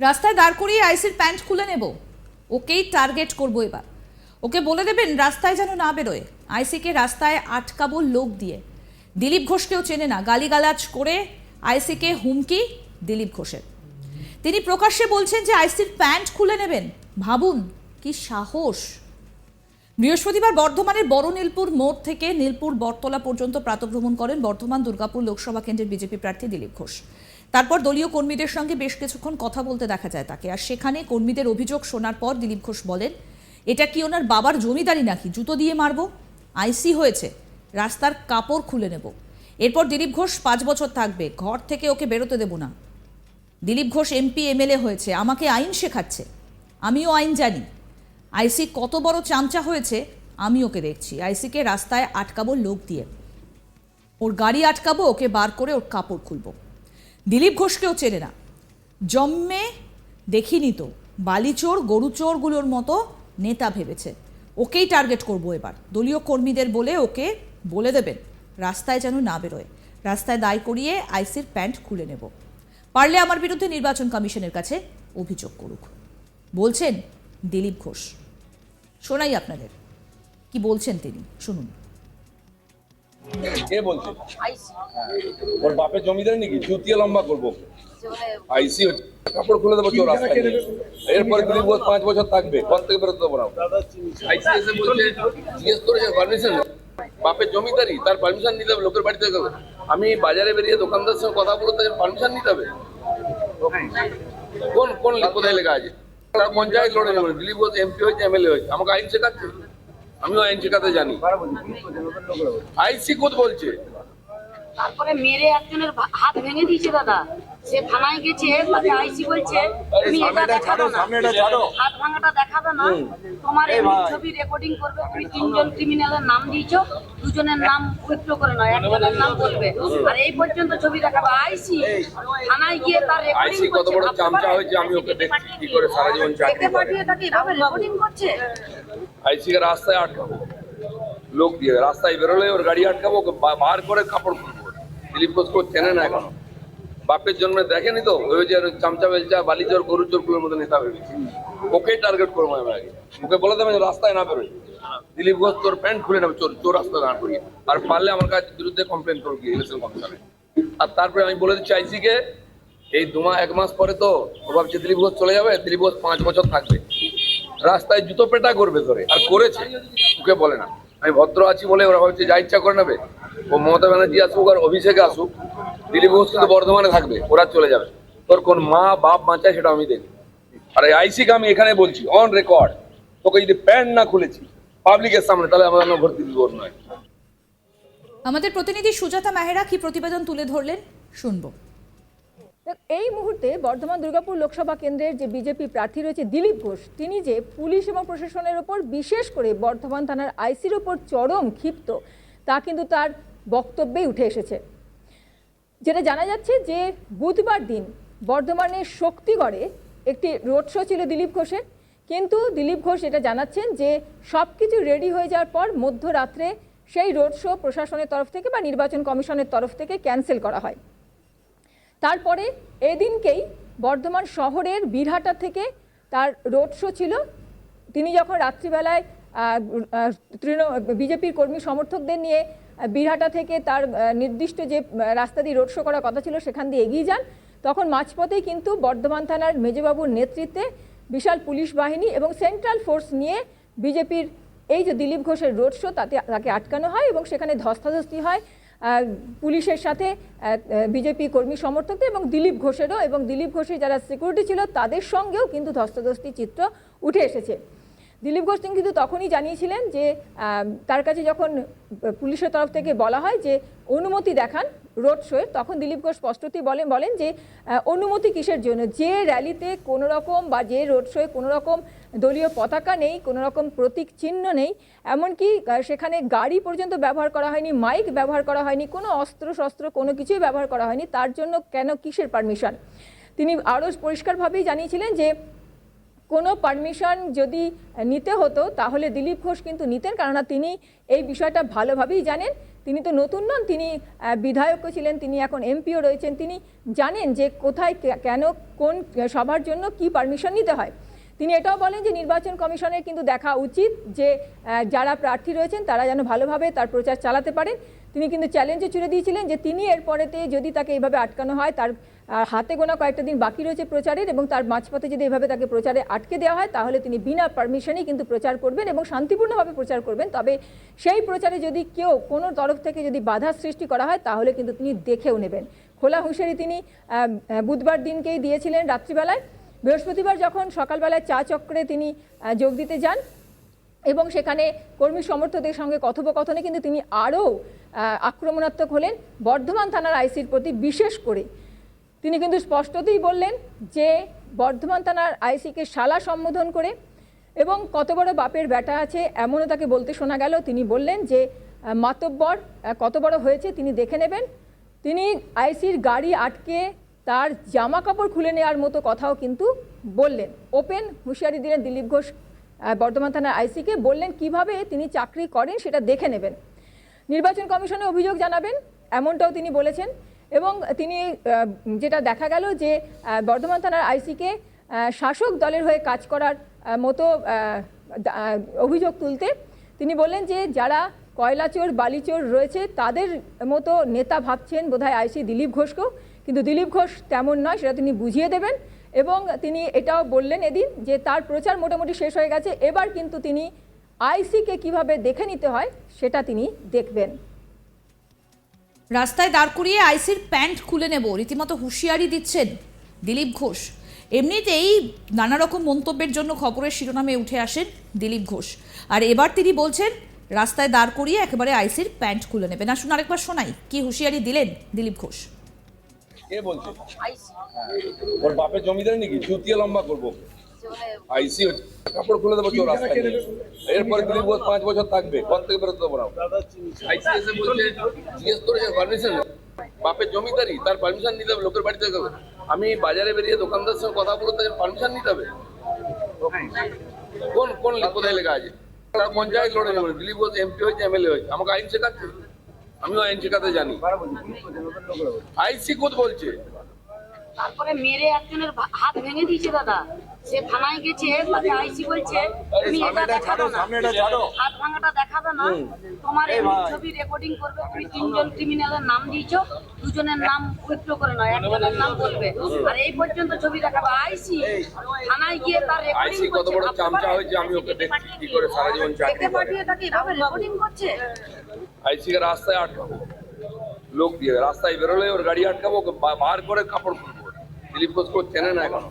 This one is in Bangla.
রাস্তায় দাঁড় করিয়ে আইসির প্যান্ট খুলে নেব। ওকেই টার্গেট করব এবার। ওকে বলে দেবেন রাস্তায় যেন না বেরোয়। আইসিকে রাস্তায় আটকাবো লোক দিয়ে। দিলীপ ঘোষকেও চেনে না। গালিগালাজ করে আইসিকে হুমকি দিলীপ ঘোষের। তিনি প্রকাশ্যে বলছেন যে আইসির প্যান্ট খুলে নেবেন। ভাবুন, কি সাহস। বৃহস্পতিবার বর্ধমানের বড় নীলপুর মোড় থেকে নীলপুর বটতলা পর্যন্ত প্রাতভ্রমণ করেন বর্ধমান দুর্গাপুর লোকসভা কেন্দ্রের বিজেপি প্রার্থী দিলীপ ঘোষ। তারপর দলীয় কর্মীদের সঙ্গে বেশ কিছুক্ষণ কথা বলতে দেখা যায় তাকে। আর সেখানে কর্মীদের অভিযোগ শোনার পর দিলীপ ঘোষ বলেন, এটা কি ওনার বাবার জমিদারি নাকি? জুতো দিয়ে মারবো? আইসি হয়েছে। রাস্তার কাপড় খুলে নেব। এরপর দিলীপ ঘোষ পাঁচ বছর থাকবে। ঘর থেকে ওকে বেরোতে দেব না। দিলীপ ঘোষ এমপি, এমএলএ হয়েছে। আমাকে আইন শেখাচ্ছে। আমিও আইন জানি। আইসি কত বড় চামচা হয়েছে, আমি ওকে দেখছি। আইসিকে রাস্তায় আটকাবো লোক দিয়ে। ওর গাড়ি আটকাবো, ওকে বার করে ওর কাপড় খুলবো। দিলীপ ঘোষকেও চেনে না। জন্মে দেখিনি তো, বালিচোর, গরুচোরগুলোর মতো নেতা ভেবেছে। ওকেই টার্গেট করব এবার। দলীয় কর্মীদের বলে ওকে বলে দেবেন। রাস্তায় যেন না বেরোয়। রাস্তায় দায় করিয়ে আইসির প্যান্ট খুলে নেব। পারলে আমার বিরুদ্ধে নির্বাচন কমিশনের কাছে অভিযোগ করুক। বলছেন দিলীপ ঘোষ। শোনাই আপনাদের। কি বলছেন তিনি? শুনুন। কে বলছে? ওর বাপের জমিদার নাকি? লম্বা করব। আইসি কাপড় খুলে দেবো পাঁচ বছর থাকবে থেকে বেরোতে দেবো না আইসি এসে বলছে, জিজ্ঞেস করেছে পারমিশন বাপের জমিদারি তার পারমিশন নিতে হবে, লোকের বাড়িতে গেলে আমি বাজারে বেরিয়ে দোকানদার সঙ্গে কথা বলতে পারমিশন নিতে হবে? কোন কোন কোথায় লেখা আছে? পঞ্চায়েত লড়ে নেবে? দিলীপ ঘোষ এমপি হয়েছে, এমএলএ হয়েছে, আমাকে আইন শেখাচ্ছে? আমিও আইন শেখাতে জানি। আইসি কোথ বলছে। তারপরে মেরে একজনের হাত ভেঙে দিয়েছে দাদা। সে থানায় গেছে তাকে আইসি বলছে তুমি এটা দেখাবে না। হাত ভাঙাটা দেখাবে না। তোমার এমনি ছবি রেকর্ডিং করবে তুমি তিনজন ক্রিমিনালের নাম দিয়েছ দুজনের নাম উইথড্র করে নয় একজনের নাম বলবে। আর এই পর্যন্ত ছবি দেখাবে আইসি। থানায় গিয়ে তার রেকর্ডিং কত বড় চামচা হয়েছে আমি ওকে দেখছি কি করে সারা জীবন চাকরি পাঠিয়ে তাকে এভাবে রেকর্ডিং করছে? আইসি কে রাস্তায় আটকাবো। লোক দিয়ে রাস্তায় বেরোলে ওর গাড়ি আটকাবো ওকে বার করে কাপড় খুলবো। দিলীপ ঘোষ কেউ চেনে না এখনও। বাপের জন্মে দেখেনি তো? ওই যে চামচা বেলচা বালিচোর গরু চোরগুলোর মতো নেতা ভেবেছি ওকেই টার্গেট করব আমি আগে। ওকে বলে দেবে যে রাস্তায় না বেরোয় দিলীপ ঘোষ, তোর প্যান্ট খুলে নেবে, চোর চোর রাস্তায় দাঁড় করিয়ে। আর পারলে আমার কাছে বিরুদ্ধে কমপ্লেন করবি ইলেকশন কমিশনে আর তারপরে আমি বলে দিচ্ছি আইসিকে এই দু এক মাস পরে তো ভাবছে দিলীপ ঘোষ চলে যাবে, দিলীপ ঘোষ পাঁচ বছর থাকবে। রাস্তায় জুতো পেটা করবে ধরে, আর করেছে, ওকে বলে না। আমি ভদ্র আছি বলে ওরা ভাবছে যা ইচ্ছা করে নেবে। ও মমতা ব্যানার্জি আসুক আর অভিষেকে আসুক দিলীপ ঘোষ কিন্তু বর্ধমানে থাকবে ওরা চলে যাবে। তোর কোন মা বাপ বাঁচায় সেটা আমি দেখি আর এই আইসিকে আমি এখানে বলছি অন রেকর্ড তোকে যদি প্যান্ট না খুলেছি পাবলিকের সামনে তাহলে আমার ভর্তি দিব নয়। আমাদের প্রতিনিধি সুজাতা মেহরা কি প্রতিবেদন তুলে ধরলেন? শুনব। এই মুহূর্তে বর্ধমান দুর্গাপুর লোকসভা কেন্দ্রের যে বিজেপি প্রার্থী রয়েছে দিলীপ ঘোষ তিনি যে পুলিশ এবং প্রশাসনের ওপর বিশেষ করে বর্ধমান থানার আইসির ওপর চরম ক্ষিপ্ত তা কিন্তু তার বক্তব্যেই উঠে এসেছে। যেটা জানা যাচ্ছে যে বুধবার দিন বর্ধমানের শক্তিগড়ে একটি রোড শো ছিল দিলীপ ঘোষের। কিন্তু দিলীপ ঘোষ এটা জানাচ্ছেন যে সব কিছু রেডি হয়ে যাওয়ার পর মধ্যরাত্রে সেই রোড শো প্রশাসনের তরফ থেকে বা নির্বাচন কমিশনের তরফ থেকে ক্যান্সেল করা হয়। তারপরে এদিনকেই বর্ধমান শহরের বীরহাটা থেকে তার রোড শো ছিল। তিনি যখন রাত্রিবেলায় তৃণ, বিজেপির কর্মী সমর্থকদের নিয়ে আহ, বীরহাটা থেকে তার নির্দিষ্ট যে রাস্তা দিয়ে রোড শো করার কথা ছিল সেখান দিয়ে এগিয়ে যান। তখন মাঝপথেই কিন্তু বর্ধমান থানার মেজবাবুর নেতৃত্বে বিশাল পুলিশ বাহিনী এবং সেন্ট্রাল ফোর্স নিয়ে বিজেপির এই যে দিলীপ ঘোষের রোড শো তাতে তাকে আটকানো হয় এবং সেখানে ধস্তাধস্তি হয়। পুলিশের সাথে বিজেপি কর্মী সমর্থকদের এবং দিলীপ ঘোষেরও এবং দিলীপ ঘোষের যারা সিকিউরিটি ছিল তাদের সঙ্গেও কিন্তু ধস্তাধস্তি চিত্র উঠে এসেছে। দিলীপ ঘোষ তিনি কিন্তু তখনই জানিয়েছিলেন যে তার কাছে যখন পুলিশের তরফ থেকে বলা হয় যে, অনুমতি দেখান রোড শোয়ের, তখন দিলীপ ঘোষ স্পষ্টতই বলেন বলেন যে অনুমতি কিসের জন্য? যে র্যালিতে কোনো রকম বা যে রোড শোয়ে কোনো রকম দলীয় পতাকা নেই কোনো রকম প্রতীক চিহ্ন নেই, এমনকি সেখানে গাড়ি পর্যন্ত ব্যবহার করা হয়নি, মাইক ব্যবহার করা হয়নি, কোনো অস্ত্র শস্ত্র কোনো কিছুই ব্যবহার করা হয়নি, তার জন্য কেন কিসের পারমিশন? তিনি আরও পরিষ্কারভাবেই জানিয়েছিলেন যে কোনো পারমিশন যদি নিতে হতো, তাহলে দিলীপ ঘোষ কিন্তু নিতেন। কেননা তিনি এই বিষয়টা ভালোভাবেই জানেন। তিনি তো নতুন নন, তিনি বিধায়কও ছিলেন, তিনি এখন এমপিও রয়েছেন। তিনি জানেন যে কোথায় কেন, কোন সবার জন্য কি পারমিশন নিতে হয়। তিনি এটাও বলেন যে নির্বাচন কমিশনের কিন্তু দেখা উচিত যে যারা প্রার্থী রয়েছেন তারা যেন ভালোভাবে তার প্রচার চালাতে পারেন। তিনি কিন্তু চ্যালেঞ্জে ছুড়ে দিয়েছিলেন যে তিনি এরপরেতে যদি তাকে এইভাবে আটকানো হয়, তার হাতে গোনা কয়েকটা দিন বাকি রয়েছে প্রচারের এবং তার মাঝপথে যদি এভাবে তাকে প্রচারে আটকে দেওয়া হয়, তাহলে তিনি বিনা পারমিশনেই কিন্তু প্রচার করবেন এবং শান্তিপূর্ণভাবে প্রচার করবেন। তবে সেই প্রচারে যদি কেউ কোনো তরফ থেকে যদি বাধা সৃষ্টি করা হয়, তাহলে কিন্তু তিনি দেখেও নেবেন। খোলা হুঁশিয়ারি তিনি বুধবার দিনকেই দিয়েছিলেন রাত্রিবেলায়। বৃহস্পতিবার যখন সকালবেলায় চা চক্রে তিনি যোগ দিতে যান এবং সেখানে কর্মী সমর্থকদের সঙ্গে কথোপকথনে কিন্তু তিনি আরও আক্রমণাত্মক হলেন বর্ধমান থানার আইসির প্রতি বিশেষ করে। তিনি কিন্তু স্পষ্টতই বললেন যে বর্ধমান থানার আইসিকে শালা সম্বোধন করে এবং কত বড় বাপের ব্যাটা আছে এমনও তাকে বলতে শোনা গেল। তিনি বললেন যে মাতব্বর কত বড় হয়েছে তিনি দেখে নেবেন। তিনি আইসির গাড়ি আটকে তার জামা কাপড় খুলে নেওয়ার মতো কথাও কিন্তু বললেন। ওপেন হুঁশিয়ারি দিলেন দিলীপ ঘোষ বর্ধমান থানার আইসিকে। বললেন, কীভাবে তিনি চাকরি করেন সেটা দেখে নেবেন। নির্বাচন কমিশনে অভিযোগ জানাবেন, এমনটাও তিনি বলেছেন। এবং তিনি যেটা দেখা গেল যে বর্ধমান থানার আইসিকে শাসক দলের হয়ে কাজ করার মতো অভিযোগ তুলতে তিনি বললেন যে, যারা কয়লাচোর, বালিচোর রয়েছে, তাদের মতো নেতা ভাবছেন বোধহয় আইসি দিলীপ ঘোষকেও। কিন্তু দিলীপ ঘোষ তেমন নয়, সেটা তিনি বুঝিয়ে দেবেন। এবং তিনি এটাও বললেন এদিন যে তার প্রচার মোটামুটি শেষ হয়ে গেছে, এবার কিন্তু তিনি আইসিকে কীভাবে দেখে নিতে হয় সেটা তিনি দেখবেন। রাস্তায় দাঁড় করিয়ে আইসির প্যান্ট খুলে নেব, রীতিমতো হুঁশিয়ারি দিচ্ছেন দিলীপ ঘোষ। এমনিতেই নানা রকম মন্তব্যের জন্য খবরের শিরোনামে উঠে আসেন দিলীপ ঘোষ। আর এবার তিনি বলছেন, রাস্তায় দাঁড় করিয়ে একেবারে আইসির প্যান্ট খুলে নেবেন আসুন আরেকবার শোনাই, কি হুঁশিয়ারি দিলেন দিলীপ ঘোষ? কে বলছে? ওর বাপের জমিদার নাকি? চুতিয়ে লম্বা করব। আইসি কাপড় খুলে দেবো চোর রাস্তায়। এরপরে দিলীপ ঘোষ পাঁচ বছর থাকবে ঘর থেকে বেরোতে দেবো না আইসি এসে বলছে জিজ্ঞেস করেছে পারমিশন বাপের জমিদারি তার পারমিশন নিতে হবে লোকের বাড়িতে যাবে। আমি বাজারে বেরিয়ে দোকানদার সঙ্গে কথা বলতে পারমিশন নিতে হবে। কোন কোন কোথায় লেখা আছে? তারা পঞ্চায়েত লড়ে নেবে? দিলীপ ঘোষ এমপি হয়েছে এমএলএ হয়েছে। আমাকে আইন শেখাচ্ছে। আমিও আইন কাতে জানি। আইসি কোথ বলছে। তারপরে মেরে একজনের হাত ভেঙে দিয়েছে দাদা। সে থানায় গেছে তাকে আইসি বলছে তুমি এটা দেখাবে না। হাত ভাঙাটা দেখাবে না। তোমার এই ছবি রেকর্ডিং করবে তুমি তিনজন ক্রিমিনালের নাম দিয়েছ দুজনের নাম উইথড্র করে নয় একজনের নাম বলবে। আর এই পর্যন্ত ছবি দেখাবে আইসি। থানায় গিয়ে তার রেকর্ডিং আইসি কত বড় চামচা হয়েছে আমি ওকে দেখছি কি করে সারা জীবন চাকরি পাঠিয়ে তাকে এভাবে রেকর্ডিং করছে? আইসি কে রাস্তায় আটকাবো। লোক দিয়ে রাস্তায় বেরোলে ওর গাড়ি আটকাবো ওকে বার করে কাপড় খুলবো। দিলীপ ঘোষ কেউ চেনে না এখনও।